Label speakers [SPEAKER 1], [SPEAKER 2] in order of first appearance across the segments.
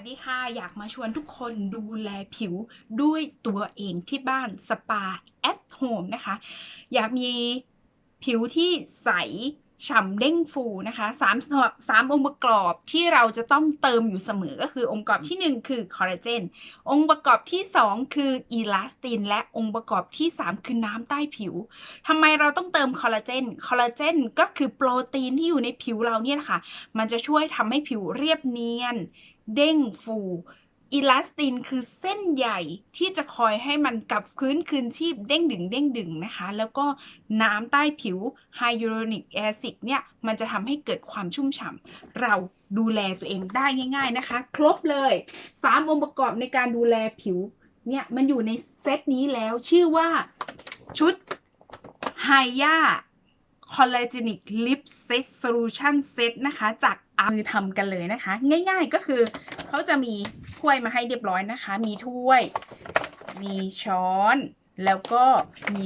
[SPEAKER 1] สวัสดีค่ะ อยากมาชวนทุกคนดูแลผิวด้วยตัวเองที่บ้านสปา at home นะคะ อยากมีผิวที่ใส ฉ่ำเด้งฟูนะคะสามสามองค์ประกอบที่เราจะต้องเติมอยู่เสมอก็คือองค์ประกอบที่ 1 คือคอลลาเจนองค์ประกอบที่ 2 คืออีลาสติน และองค์ประกอบที่ 3 คือน้ำใต้ผิวทำไมเราต้องเติมคอลลาเจนคอลลาเจนก็คือโปรตีนที่อยู่ในผิวเราเนี่ยนะคะมันจะช่วยทำให้ผิวเรียบเนียน เด้งฟู อีลาสตินคือเส้นใหญ่ที่จะคอยให้มันกลับคืนคืนชีพเด้งดึงเด้งดึงนะคะ แล้วก็น้ำใต้ผิวไฮยูโรนิกแอซิดเนี่ยมันจะทำให้เกิดความชุ่มฉ่ำเราดูแลตัวเองได้ง่าย ๆนะคะ ครบเลย 3 องค์ประกอบในการดูแลผิวเนี่ยมันอยู่ในเซตนี้แล้วชื่อว่าชุดไฮยาคอลลาเจนิกลิปเซตโซลูชันเซตนะคะ จากอามือทำกันเลยนะคะ ง่ายๆก็คือ เขาจะมีถ้วยมาให้เรียบร้อยนะคะ มีถ้วย มีช้อน แล้วก็มี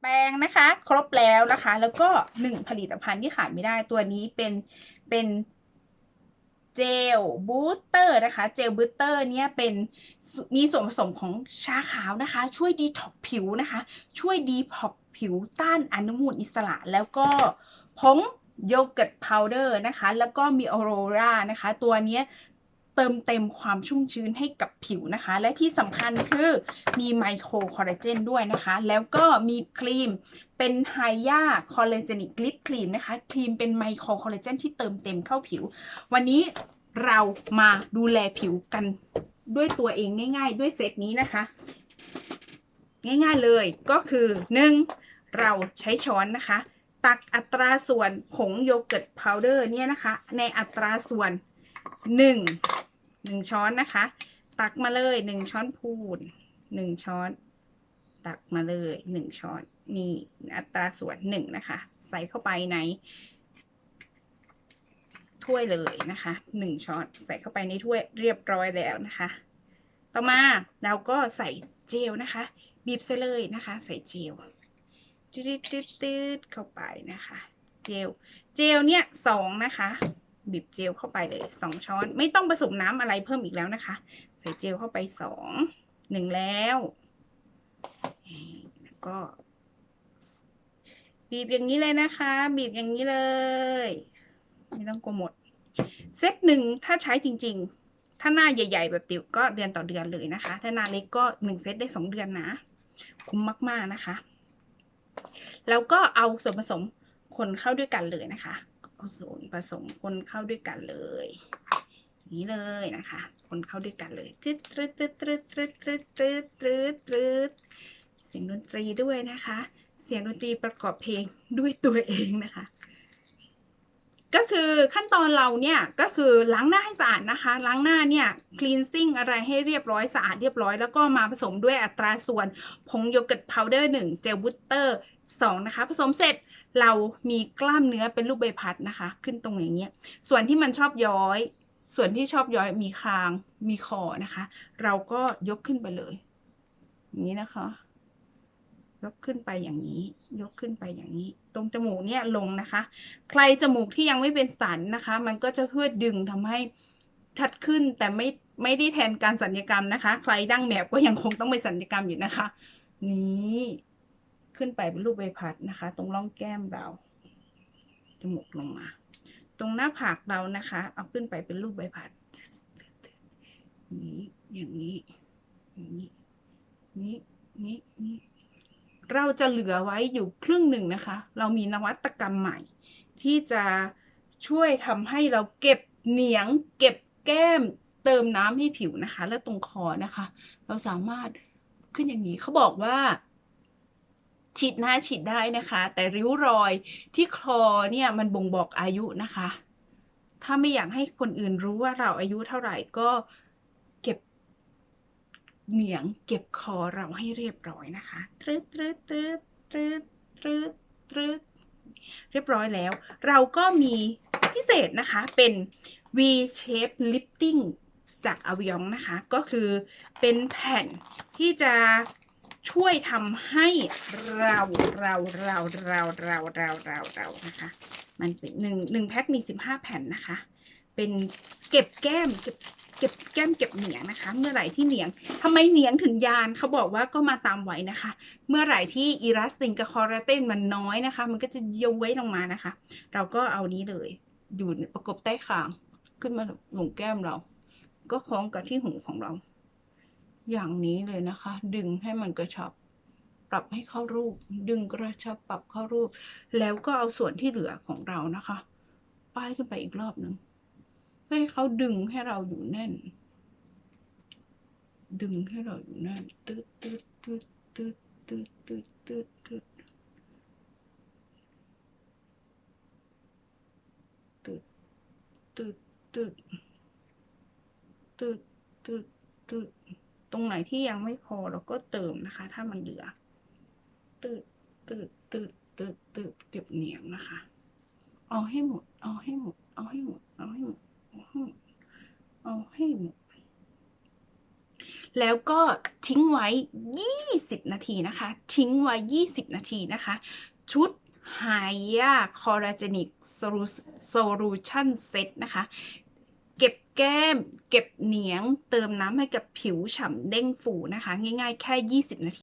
[SPEAKER 1] แป้งนะคะ ครบแล้วนะคะ แล้วก็หนึ่งผลิตภัณฑ์ที่ขาดไม่ได้ตัวนี้เป็นเป็นเจลบูสเตอร์นะคะ เจลบูสเตอร์เนี่ยเป็นมีส่วนผสมของชาขาวนะคะ ช่วยดีท็อกผิวนะคะ ช่วยดีท็อกผิวต้านอนุมูลอิสระ แล้วก็ผง โยเกิร์ตพาวเดอร์นะคะ แล้วก็มีออโรรานะคะ ตัวนี้เติมเต็มความชุ่มชื้นให้กับผิวนะคะ และที่สำคัญคือมีไมโครคอลลาเจนด้วยนะคะ แล้วก็มีครีมเป็นไฮยาคอลลาเจนิกลิปครีมนะคะ ครีมเป็นไมโครคอลลาเจนที่เติมเต็มเข้าผิว วันนี้เรามาดูแลผิวกันด้วยตัวเองง่าย ๆ ด้วยเซตนี้นะคะ ง่ายๆเลยก็คือหนึ่งเราใช้ช้อนนะคะ ตักอัตราส่วนผงโยเกิร์ตพาวเดอร์เนี่ยนะคะ ในอัตราส่วนหนึ่งหนึ่งช้อนนะคะ ตักมาเลยหนึ่งช้อนพูนหนึ่งช้อน ตักมาเลยหนึ่งช้อนนี่อัตราส่วนหนึ่งนะคะ ใส่เข้าไปในถ้วยเลยนะคะหนึ่งช้อนใส่เข้าไปในถ้วยเรียบร้อยแล้วนะคะ ต่อมาเราก็ใส่เจลนะคะ บีบใส่เลยนะคะ ใส่เจล ตืดตืดตืดเข้าไปนะคะ เจล เจลเนี่ยสองนะคะ บีบเจลเข้าไปเลยสองช้อน ไม่ต้องผสมน้ำอะไรเพิ่มอีกแล้วนะคะ ใส่เจลเข้าไปสองหนึ่งแล้วแล้วก็ บีบอย่างนี้เลยนะคะ บีบอย่างนี้เลย ไม่ต้องกลัวหมด เซตหนึ่งถ้าใช้จริง ๆ ถ้าหน้าใหญ่ ๆ แบบติ๋วก็เดือนต่อเดือนเลยนะคะ ถ้าหน้าเล็กก็หนึ่งเซตได้สองเดือนนะ คุ้มมากๆนะคะ แล้วก็เอาส่วนผสมคนเข้าด้วยกันเลยนะคะ เอาส่วนผสมคนเข้าด้วยกันเลยนี้เลยนะคะ คนเข้าด้วยกันเลยตึ๊ดตึ๊ดตึ๊ดตึ๊ดตึ๊ดตึ๊ดตึ๊ดตึ๊ดตึ๊ดเสียงดนตรีด้วยนะคะ เสียงดนตรีประกอบเพลงด้วยตัวเองนะคะ ก็คือขั้นตอนเราเนี่ยก็คือล้างหน้าให้สะอาดนะคะ ล้างหน้าเนี่ย cleansing อะไรให้เรียบร้อยสะอาดเรียบร้อย แล้วก็มาผสมด้วยอัตราส่วนผงโยเกิร์ตพาวเดอร์หนึ่งเจลบูสเตอร์สองนะคะ ผสมเสร็จเรามีกล้ามเนื้อเป็นรูปใบพัดนะคะ ขึ้นตรงอย่างเงี้ยส่วนที่มันชอบย้อย ส่วนที่ชอบย้อยมีคางมีคอนะคะ เราก็ยกขึ้นไปเลย อย่างนี้นะคะ ยกขึ้นไปอย่างนี้ ยกขึ้นไปอย่างนี้ ตรงจมูกเนี่ยลงนะคะ ใครจมูกที่ยังไม่เป็นสันนะคะ มันก็จะเพื่อดึงทำให้ชัดขึ้นแต่ไม่ไม่ได้แทนการสัญญกรรมนะคะ ใครดั้งแมบก็ยังคงต้องไปสัญญกรรมอยู่นะคะ นี้ขึ้นไปเป็นรูปใบพัดนะคะ ตรงร่องแก้มเราจมูกลงมา ตรงหน้าผากเรานะคะ เอาขึ้นไปเป็นรูปใบพัดนี้อย่างนี้อย่างนี้นี้นี้นี้ เราจะเหลือไว้อยู่ครึ่งหนึ่งนะคะ เรามีนวัตกรรมใหม่ ที่จะช่วยทำให้เราเก็บเหนียง เก็บแก้ม เติมน้ำให้ผิวนะคะ และตรงคอนะคะ เราสามารถขึ้นอย่างนี้เขาบอกว่า ฉีดหน้าฉีดได้นะคะ แต่ริ้วรอยที่คอเนี่ยมันบ่งบอกอายุนะคะ ถ้าไม่อยากให้คนอื่นรู้ว่าเราอายุเท่าไหร่ก็ เหนียงเก็บคอเราให้เรียบร้อยนะคะตรึดตรึดตรึดตรึดตรึดตรึดเรียบร้อยแล้ว เราก็มีพิเศษนะคะเป็น V shape lifting จากอ v วิองนะคะ ก็คือเป็นแผ่นที่จะช่วยทำให้เราเราเราเราเราเราเราเรานะคะ มันเป็นหนึ่งหนึ่งแพ็คมีสิบห้าแผ่นนะคะ เป็นเก็บแก้มเก็บเก็บแก้มเก็บเหนียงนะคะ เมื่อไหร่ที่เหนียงทำไมเหนียงถึงยานเขาบอกว่าก็มาตามวัยนะคะ เมื่อไหร่ที่อีลาสตินกับคอลลาเจนมันน้อยนะคะ มันก็จะย้วยลงมานะคะ เราก็เอานี้เลย อยู่ประกบใต้คางขึ้นมาหลงแก้มเรา ก็คล้องกับที่หูของเรา อย่างนี้เลยนะคะ ดึงให้มันกระชับ ปรับให้เข้ารูป ดึงกระชับปรับเข้ารูป แล้วก็เอาส่วนที่เหลือของเรานะคะ ป้ายขึ้นไปอีกรอบหนึ่ง เพื่อให้เขาดึงให้เราอยู่แน่น ดึงให้เราอยู่แน่นตืดตืดตืดตืดตืดตืดตืดตืดตืดตืดตืดตืดตืดตืดตรงไหนที่ยังไม่พอเราก็เติมนะคะ ถ้ามันเหลือตืดตืดตืดตืดตืดเก็บเหนียงนะคะ เอาให้หมด เอาให้หมด เอาให้หมด เอาให้หมด เอาให้หมดแล้วก็ทิ้งไว้ 20 นาทีนะคะ ทิ้งไว้ 20 นาทีนะคะ ชุด h y a Collaganic Solution Set นะคะ เก็บแก้ม เก็บเหนียง เติมน้ำให้กับผิวฉ่ำเด้งฟูนะคะ ง่ายๆ แค่ 20 นาที